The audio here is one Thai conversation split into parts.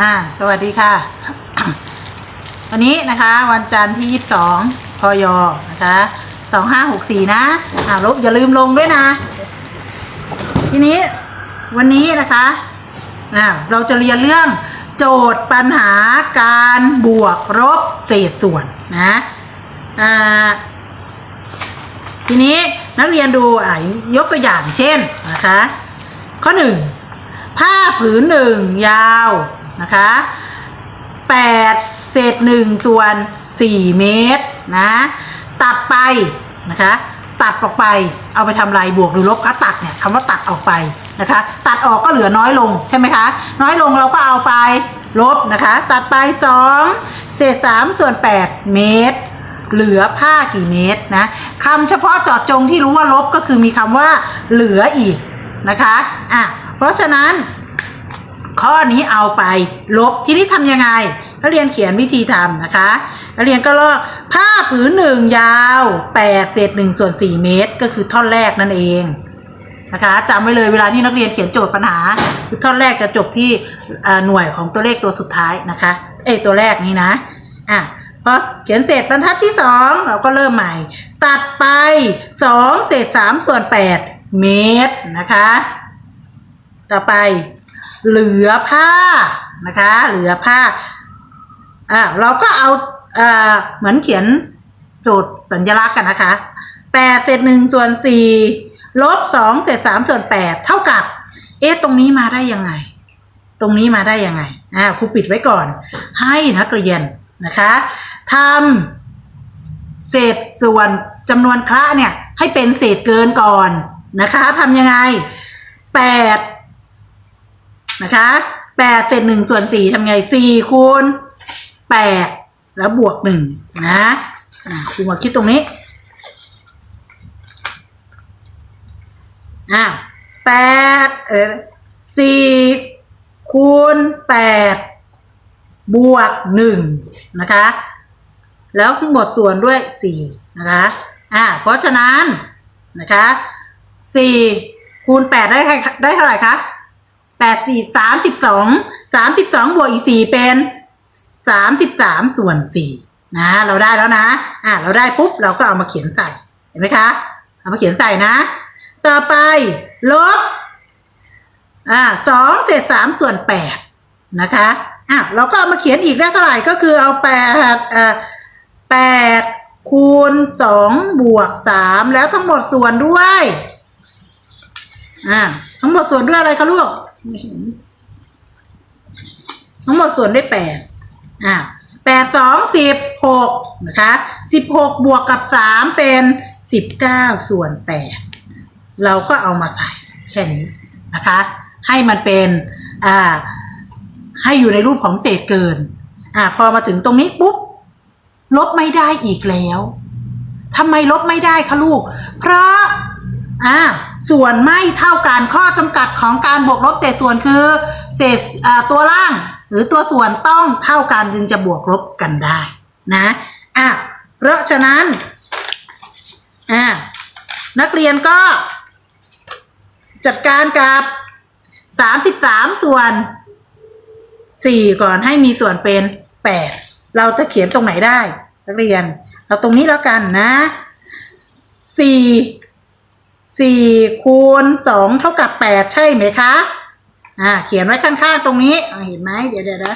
อ่า สวัสดีค่ะ วันนี้นะคะวันจันทร์ที่ 22พยนะคะ2564 นะ อ่าลบอย่าลืมลงด้วยนะ ทีนี้วันนี้นะคะอ่าเราจะเรียนเรื่องโจทย์ปัญหาการบวกลบเศษส่วนนะอ่าทีนี้นักเรียนดูอ่ายกตัวอย่างเช่นนะคะ ข้อหนึ่งผ้าผืนหนึ่งยาว นะคะแปดเศษหนึ่งส่วนสี่เมตรนะตัดไปนะคะตัดออกไปเอาไปทำลายบวกหรือลบก็ตัดเนี่ยคำว่าตัดออกไปนะคะตัดออกก็เหลือน้อยลงใช่ไหมคะน้อยลงเราก็เอาไปลบนะคะตัดไปสองเศษสามส่วนแปดเมตร เหลือผ้ากี่เมตรนะคำเฉพาะจาะจงที่รู้ว่าลบก็คือมีคำว่าเหลืออีกนะคะอะเพราะฉะนั้น ข้อนี้เอาไปลบทีนี้ทำยังไงนักเรียนเขียนวิธีทำนะคะนักเรียนก็ลอกผ้าผืนหนึ่งยาว8เศษ1ส่วน4เมตร ก็คือท่อนแรกนั่นเองนะคะจำไว้เลยเวลาที่นักเรียนเขียนโจทย์ปัญหาคือท่อนแรกจะจบที่หน่วยของตัวเลขตัวสุดท้ายนะคะ เอตัวแรกนี้นะอะพอเขียนเศษบรรทัดที่สองเราก็เริ่มใหม่ ตัดไป2เศษ3ส่วน8เมตรนะคะ ต่อไป เหลือผ้านะคะ เหลือผ้าอ่าเราก็เอาอ่าเหมือนเขียนโจทย์สัญลักษณ์กันนะคะแปดเศษหนึ่งส่วนสี่ลบสองเศษสามส่วนแปดเท่ากับ เอ๊ะตรงนี้มาได้ยังไง ตรงนี้มาได้ยังไงอ่าครูปิดไว้ก่อน ให้นักเรียนนะคะทำเศษส่วนจำนวนคละเนี่ย ให้เป็นเศษเกินก่อนนะคะทำยังไงแปด นะคะแปดเศษหนึ่งส่วนสี่ทำไงสี่คูณแปดแล้วบวกหนึ่งนะครูมาคิดตรงนี้อะแปดเออสี่คูณแปดบวกหนึ่งนะคะ แล้วทั้งหมดส่วนด้วยสี่นะคะอะเพราะฉะนั้นนะคะสี่คูณแปดได้ได้เท่าไหร่คะ แปดสี่สามสิบสองสามสิบสองบวกอีกสี่เป็นสามสิบสามส่วนสี่นะ เราได้แล้วนะ อะเราได้ปุ๊บเราก็เอามาเขียนใส่เห็นไหมคะ เอามาเขียนใส่นะ ต่อไปลบอ่าสองเศษสามส่วนแปดนะคะอะเราก็เอามาเขียนอีกได้เท่าไหร่ก็คือเอาแปดเอ่าแปดคูณสองบวกสามแล้วทั้งหมดส่วนด้วยอ่าทั้งหมดส่วนด้วยอะไรคะลูก ไม่เห็น ทั้งหมดส่วนด้วยแปดอ่าแปดสองสิบหกนะคะสิบหกบวกกับสามเป็นสิบเก้าส่วนแปดเราก็เอามาใส่แค่นี้นะคะ ให้มันเป็นอ่าให้อยู่ในรูปของเศษเกิน อ่า พอมาถึงตรงนี้ปุ๊บลบไม่ได้อีกแล้วทำไมลบไม่ได้คะลูก เพราะ อ่า ส่วนไม่เท่ากันข้อจำกัดของการบวกลบเศษส่วนคือเศษตัวล่าง หรือตัวส่วนต้องเท่ากันจึงจะบวกลบกันได้นะอะเพราะฉะนั้นอ่านักเรียนก็จัดการกับสามสิบสามส่วนสี่ก่อนให้มีส่วนเป็นแปดเราจะเขียนตรงไหนได้ นักเรียน เอาตรงนี้แล้วกันนะสี่ สี่คูณสองเท่ากับแปดใช่ไหมคะ อ่า เขียนไว้ข้างๆตรงนี้เห็นไหมเดี๋ยวเดี๋ยวนะ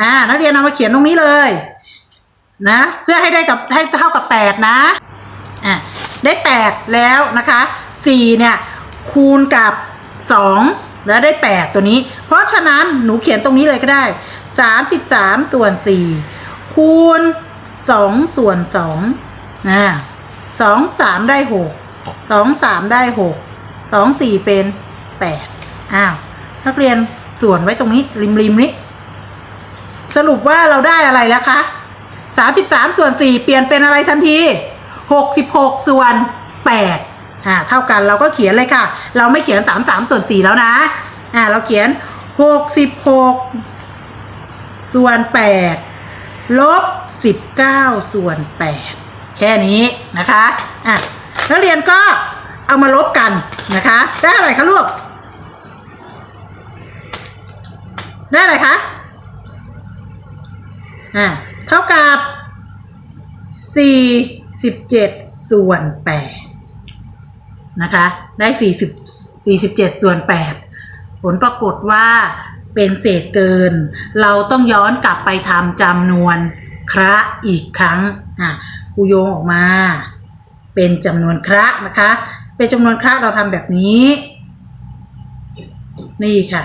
อ่า นักเรียนเอามาเขียนตรงนี้เลย นะ เพื่อให้ได้กับให้เท่ากับแปดนะ อะได้แปดแล้วนะคะสี่เนี่ย คูณกับสองแล้วได้แปดตัวนี้ เพราะฉะนั้นหนูเขียนตรงนี้เลยก็ได้สามสิบสามส่วนสี่คูณสองส่วนสองนะสองสามได้หก สองสามได้หกสองสี่เป็นแปดอ้าวนักเรียนส่วนไว้ตรงนี้ริมริมนี้ สรุปว่าเราได้อะไรแล้วคะสามสิบสามส่วนสี่เปลี่ยนเป็นอะไรทันทีหกสิบหกส่วนแปดอ่าเท่ากันเราก็เขียนเลยค่ะ เราไม่เขียนสามสามส่วนสี่แล้วนะอ่าเราเขียนหกสิบหกส่วนแปดลบสิบเก้าส่วนแปดแค่นี้นะคะอะ นักเรียนก็เอามาลบกันนะคะ ได้อะไรคะลูก ได้อะไรคะอ่าเท่ากับสี่สิบเจ็ดส่วนแปดนะคะ ได้สี่สิบสี่สิบเจ็ดส่วนแปดผลปรากฏว่าเป็นเศษเกิน เราต้องย้อนกลับไปทำจำนวนคระอีกครั้งอะกูโยงออกมา เป็นจำนวนคระนะคะ เป็นจำนวนคระเราทำแบบนี้ นี่ค่ะ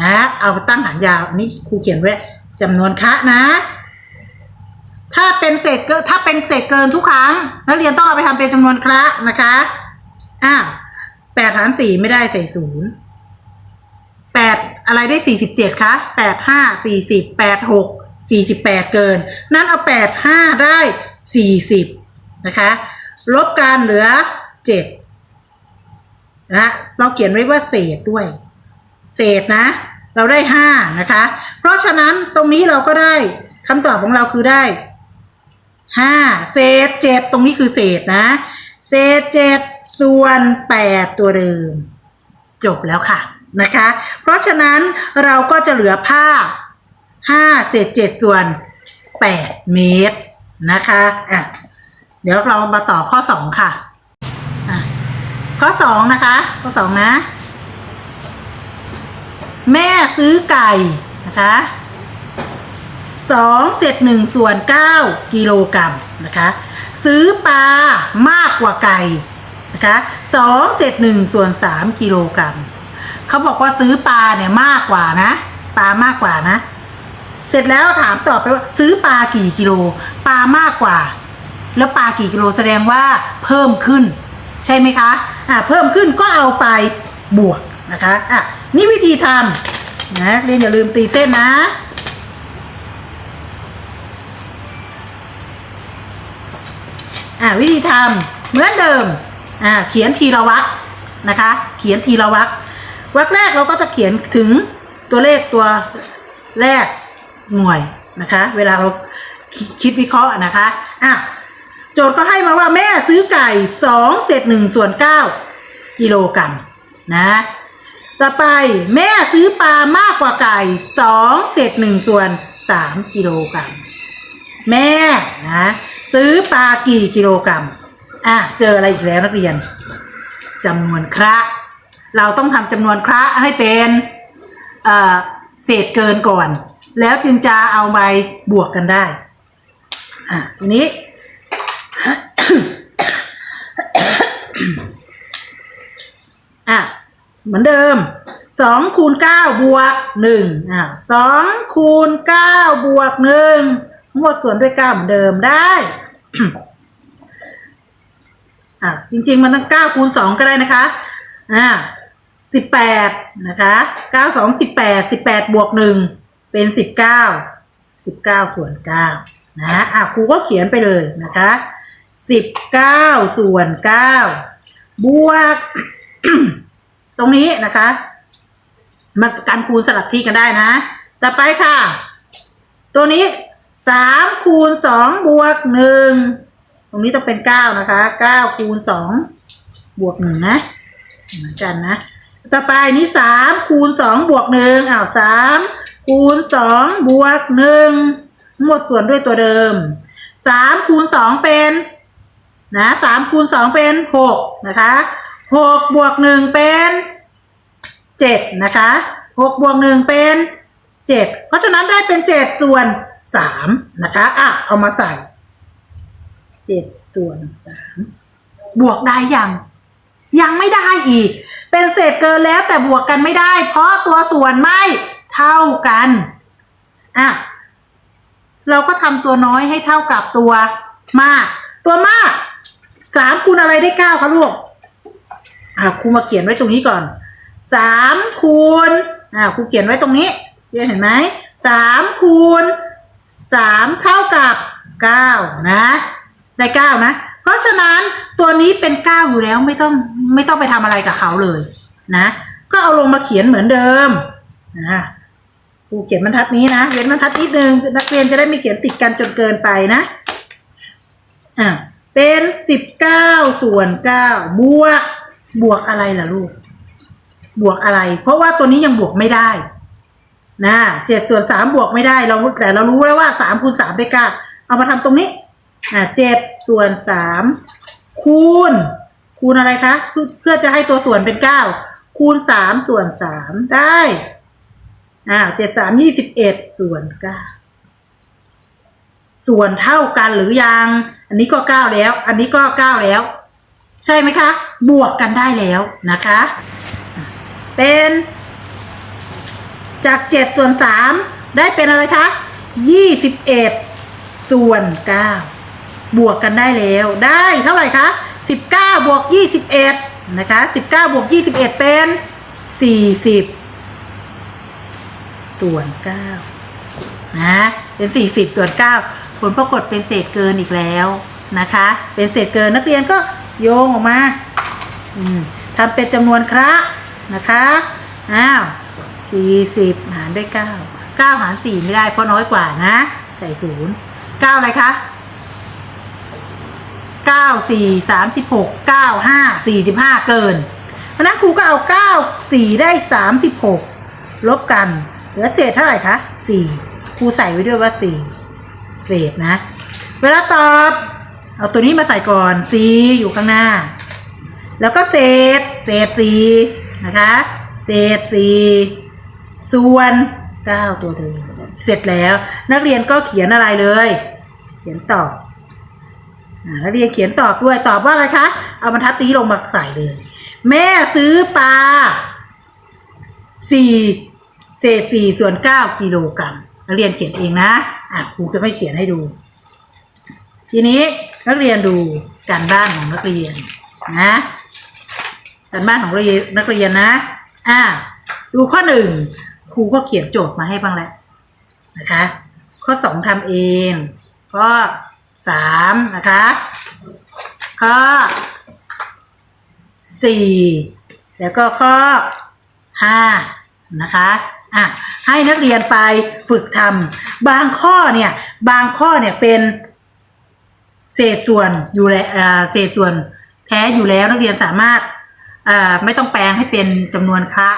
นะ เอาตั้งหารยาวอันนี้ครูเขียนไว้จำนวนคระนะ ถ้าเป็นเศษเกินถ้าเป็นเศษเกินทุกครั้ง นักเรียนต้องเอาไปทำเป็นจำนวนคระนะคะอ่าแปดหารสี่ไม่ได้ใส่ศูนย์แปดอะไรได้สี่สิบเจ็ดคะแปดห้าสี่สิบแปดหกสี่สิบแปดเกิน นั้นเอาแปดห้าได้สี่สิบนะคะ ลบกันเหลือเจ็ดนะเราเขียนไว้ว่าเศษด้วย เศษนะ เราได้ห้านะคะ เพราะฉะนั้นตรงนี้เราก็ได้คำตอบของเราคือได้ห้าเศษเจ็ดตรงนี้คือเศษนะ เศษเจ็ดส่วนแปดตัวเดิม จบแล้วค่ะนะคะ เพราะฉะนั้นเราก็จะเหลือผ้าห้าเศษเจ็ดส่วนแปดเมตรนะคะอะ เดี๋ยวเรามาต่อข้อสองค่ะะข้อสองนะคะ ข้อสองนะ แม่ซื้อไก่นะคะสองเศษหนึ่งส่วนเก้ากิโลกรัมนะคะ ซื้อปลามากกว่าไก่นะคะสองเศษหนึ่งส่วนสามกิโลกรัมเขาบอกว่าซื้อปลาเนี่ยมากกว่านะปลามากกว่านะ เสร็จแล้วถามต่อไปว่า ซื้อปลากี่กิโลปลามากกว่า แล้วปลากี่กิโลแสดงว่าเพิ่มขึ้น ใช่ไหมคะอ่าเพิ่มขึ้นก็เอาไปบวกนะคะอะนี่วิธีทำนะเรียนอย่าลืมตีเส้นนะอ่าวิธีทำเหมือนเดิมอ่าเขียนทีละวรรคนะคะ เขียนทีละวรรควรรคแรกเราก็จะเขียนถึงตัวเลขตัวแรกหน่วยนะคะ เวลาเราคิคิดวิเคราะห์นะคะอะ โจทย์ก็ให้มาว่าแม่ซื้อไก่สองเศษหนึ่งส่วนเก้ากิโลกรัมนะ ต่อไปแม่ซื้อปลามากกว่าไก่สองเศษหนึ่งส่วนสามกิโลกรัมแม่นะซื้อปลากี่กิโลกรัมอะเจออะไรอีกแล้วนักเรียนจำนวนคระ เราต้องทำจำนวนคระให้เป็นเอ่อเศษเกินก่อน แล้วจึงจะเอาไปบวกกันได้อะทีนี้ อะเหมือนเดิมสองคูณเก้าบวกหนึ่งอะสองคูณเก้าบวกหนึ่งทั้งหมดส่วนด้วยเก้าเหมือนเดิมได้อะจริง ๆ มันตั้งเก้าคูณสองก็ได้นะคะอ่าสิบแปดนะคะเก้าสองสิบแปดสิบแปดบวกหนึ่งเป็นสิบเก้าสิบเก้าส่วนเก้านะอะครูก็เขียนไปเลยนะคะ สิบเก้าส่วนเก้าบวก ตรงนี้นะคะมันการคูณสลับที่กันได้นะ ต่อไปค่ะ ตัวนี้สามคูณสองบวกหนึ่งตรงนี้ต้องเป็นเก้านะคะเก้าคูณสองบวกหนึ่งนะเหมือนกันนะ ต่อไปนี่สามคูณสองบวกหนึ่งอ้าวสามคูณสองบวกหนึ่งหมดส่วนด้วยตัวเดิมสามคูณสองเป็น นะสามคูณสองเป็นหกนะคะหกบวกหนึ่งเป็นเจ็ดนะคะหกบวกหนึ่งเป็นเจ็ดเพราะฉะนั้นได้เป็นเจ็ดส่วนสามนะคะอะเอามาใส่เจ็ดส่วนสามบวกได้ยังยังไม่ได้อีก เป็นเศษเกินแล้วแต่บวกกันไม่ได้ เพราะตัวส่วนไม่เท่ากันอะเราก็ทำตัวน้อยให้เท่ากับตัวมาก ตัวมาก สามคูณอะไรได้เก้าคะลูกอะครูมาเขียนไว้ตรงนี้ก่อนสามคูณอะครูเขียนไว้ตรงนี้เห็นไหมสามคูณสามเท่ากับเก้านะได้เก้านะ เพราะฉะนั้นตัวนี้เป็นเก้าอยู่แล้วไม่ต้องไม่ต้องไปทำอะไรกับเขาเลยนะ ก็เอาลงมาเขียนเหมือนเดิมนะครูเขียนบรรทัดนี้นะเว้นบรรทัดนิดนึงนักเรียนจะได้ไม่เขียนติดกันจนเกินไปนะอะ เป็นสิบเก้าส่วนเก้าบวก บวกอะไรล่ะลูก บวกอะไร เพราะว่าตัวนี้ยังบวกไม่ได้ นะเจ็ดส่วนสามบวกไม่ได้เราแต่เรารู้แล้วว่าสามคูณสามได้เก้าเอามาทำตรงนี้ อ่าเจ็ดส่วนสามคูณ คูณอะไรคะ เพื่อจะให้ตัวส่วนเป็นเก้าคูณสามส่วนสามได้อ้าเจ็ดสามยี่สิบเอ็ดส่วนเก้า ส่วนเท่ากันหรือยัง อันนี้ก็เก้าแล้ว อันนี้ก็เก้าแล้ว ใช่ไหมคะ บวกกันได้แล้วนะคะ เป็นจากเจ็ดส่วนสามได้เป็นอะไรคะยี่สิบเอ็ดส่วนเก้าบวกกันได้แล้ว ได้เท่าไหร่คะสิบเก้าบวกยี่สิบเอ็ดนะคะสิบเก้าบวกยี่สิบเอ็ดเป็นสี่สิบส่วนเก้านะเป็นสี่สิบส่วนเก้า ผลปรากฏเป็นเศษเกินอีกแล้วนะคะ เป็นเศษเกินนักเรียนก็โยงออกมาอืมทำเป็นจำนวนคระนะคะอ้าวสี่สิบหารด้วยเก้าเก้าหารสี่ไม่ได้เพราะน้อยกว่านะ ใส่ศูนย์เก้าอะไรคะเก้าสี่สามสิบหกเก้าห้าสี่สิบห้าเกินเพราะฉะนั้นครูก็เอาเก้าสี่ได้สามสิบหกลบกันเหลือเศษเท่าไหร่คะสี่ครูใส่ไว้ด้วยว่าสี่ เศษนะ เวลาตอบ เอาตัวนี้มาใส่ก่อนสี่อยู่ข้างหน้า แล้วก็เศษ เศษสี่นะคะ เศษสี่ส่วนเก้าตัวเดิมเสร็จแล้ว นักเรียนก็เขียนอะไรเลย เขียนตอบอ่าแล้วเรียนเขียนตอบด้วยตอบว่าอะไรคะ เอาบรรทัดนี้ลงมาใส่เลย แม่ซื้อปลาสี่เศษสี่ส่วนเก้ากิโลกรัม นักเรียนเขียนเองนะอะครูจะไม่เขียนให้ดู ทีนี้นักเรียนดูการบ้านของนักเรียนนะการบ้านของนักเรียนนักเรียนนะอะดูข้อหนึ่งครูก็เขียนโจทย์มาให้บ้างแล้วนะคะ ข้อสองทำเอง ข้อสามนะคะ ข้อสี่แล้วก็ข้อห้านะคะ อะให้นักเรียนไปฝึกทำบางข้อเนี่ย บางข้อเนี่ยเป็นเศษส่วนอยู่แล้วเศษส่วนแท้อยู่แล้วนักเรียนสามารถไม่ต้องแปลงให้เป็นจำนวนคระ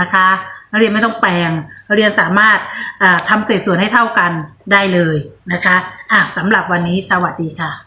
นะคะ นักเรียนไม่ต้องแปลงนักเรียนสามารถอ่าทำเศษส่วนให้เท่ากันได้เลยนะคะอะสำหรับวันนี้สวัสดีค่ะ